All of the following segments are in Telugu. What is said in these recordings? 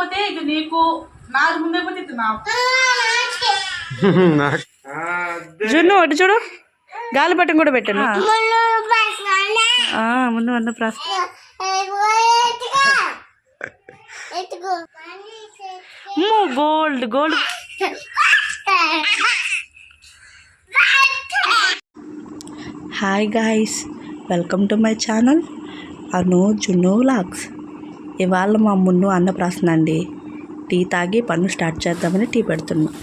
పోతే ఇక నీకు నాకు ముందే పోతే ఇక నాకు జున్ను అటు చూడు. గాలిపటం కూడా పెట్టాను. ముందు ప్రాస gold gold. Hi guys welcome to my channel Anu Junnu vlogs. ఇవాళ మా మున్ను అన్నప్రాసన అండి టీ తాగి పన్ను స్టార్ట్ చేద్దామని టీ పెడుతున్నాం.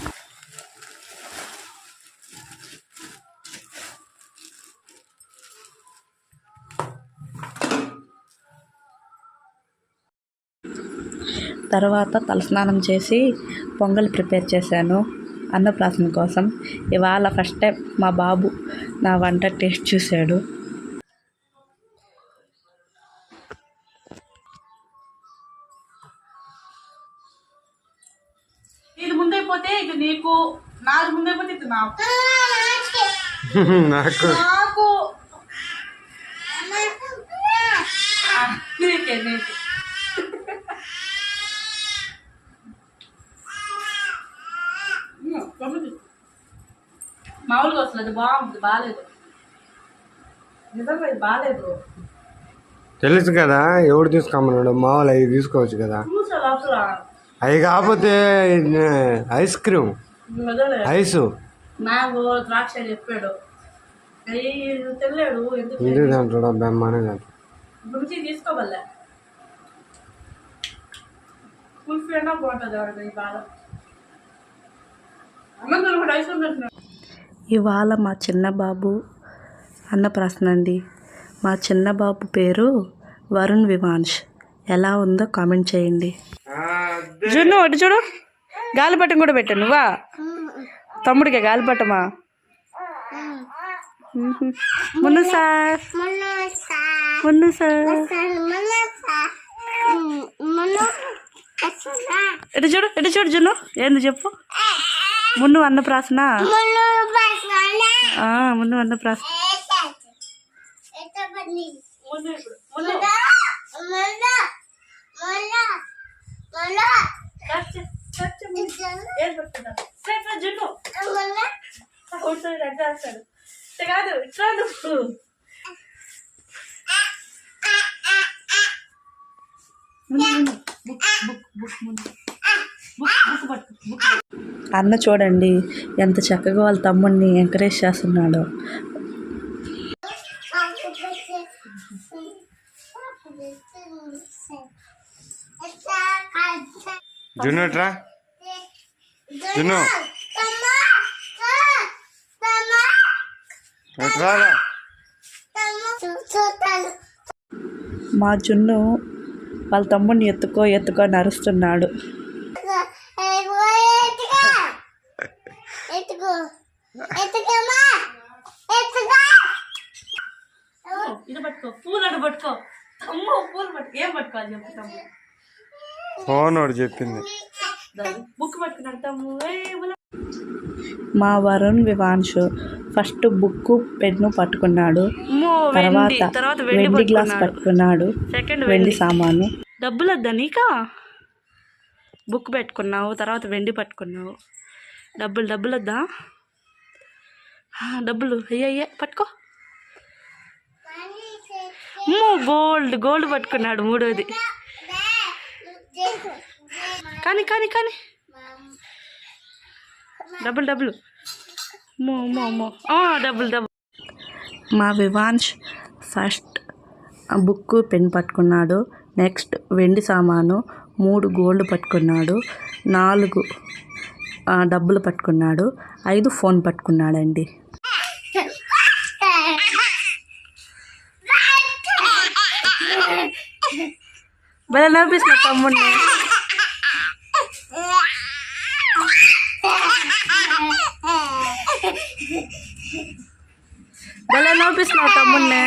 తర్వాత తలస్నానం చేసి పొంగల్ ప్రిపేర్ చేశాను అన్నప్రాసన కోసం. ఇవాళ ఫస్ట్ టైం మా బాబు నా వంట టేస్ట్ చూశాడు. నీకు. ముందే పోతే. మామూలుగా అసలు అది బాగుంది బాగాలేదు. నిజంగా ఇది బాగాలేదు. తెలుసు కదా ఎవడు తీసుకోమన్నాడు మామూలు అవి తీసుకోవచ్చు కదా. అవి కాకపోతే ఐస్ క్రీమ్. ఐసు. ద్రాక్ష చెప్పాడు. అయ్యి తెలియడు ఎందుకు బెమ్మనే కుల్ఫీ అయినా బాగుంటుంది అన్నందులో కూడా ఐస్ ఇవాళ మా చిన్న బాబు అన్నప్రాసన అండి. మా చిన్న బాబు పేరు వరుణ్ వివాన్ష్. ఎలా ఉందో కామెంట్ చేయండి. జున్ను అటు చూడు. గాలిపటం కూడా పెట్టాను నువ్వా? తమ్ముడికి గాలిపటమా. మున్ను సార్. మున్ను సార్. ఇటు చూడు ఇటు చూడు జున్ను? ఏంది చెప్పు. మున్ను అన్నప్రాసన ఆ, మున్ను అన్నప్రాసన ముందు ఇప్పుడు ముందు కచ్చ జున్ను వేస్తాడు కాదు ఇట్లా నువ్వు అన్న చూడండి ఎంత చక్కగా వాళ్ళ తమ్ముడిని ఎంకరేజ్ చేస్తున్నాడో. జున్ను రా. మా జున్ను వాళ్ళ తమ్ముడిని ఎత్తుకో ఎత్తుకో నరుస్తున్నాడు ఫోన్ వాడు చెప్పింది. బుక్ మా Varun Vivanshu first book pen పట్టుకున్నాడు. తర్వాత వెండి గ్లాస్ పట్టుకున్నాడు. సెకండ్ వెండి సామాను. డబ్బులు వద్దా నీకా? బుక్ పెట్టుకున్నావు తర్వాత వెండి పట్టుకున్నావు. డబ్బులు డబ్బులు వద్దా డబ్బులు అయ్యా పట్టుకో. గోల్డ్ గోల్డ్ పట్టుకున్నాడు మూడోది. కానీ కానీ కానీ. డబ్బులు అమ్మో అమ్మో అమ్మో ఆ, డబ్బులు డబ్బులు మా వివాన్ష్ ఫస్ట్ బుక్ పెన్ పట్టుకున్నాడు. నెక్స్ట్ వెండి సామాను మూడు గోల్డ్ పట్టుకున్నాడు. నాలుగు ఆ, డబ్బులు పట్టుకున్నాడు. ఐదు ఫోన్ పట్టుకున్నాడండి. భలే నవ్విస్తున్నా తమ్ముడిని. భలే నవ్విస్తున్నావు తమ్ముడిని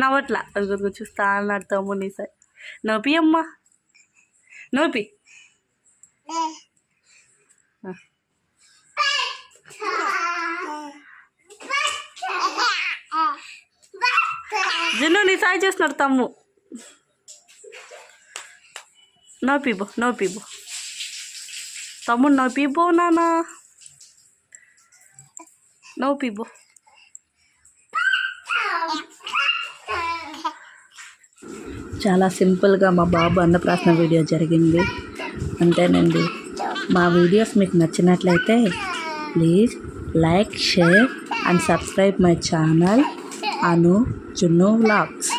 నవ్వట్లా అదిగో చూస్తా అన్నాడు తమ్ముడిని సార్ నవ్వి అమ్మా నవ్వి జిన్ను నీ సాయి చేస్తున్నాడు తమ్ము. No పీబో no పీబో. తమ్ముడు నో పీబో నానా. నో పీబో. చాలా సింపుల్గా మా బాబు అన్నప్రాసన వీడియో జరిగింది. అంతేనండి. మా వీడియోస్ మీకు నచ్చినట్లయితే please like share and subscribe my channel. Anu Junnu vlogs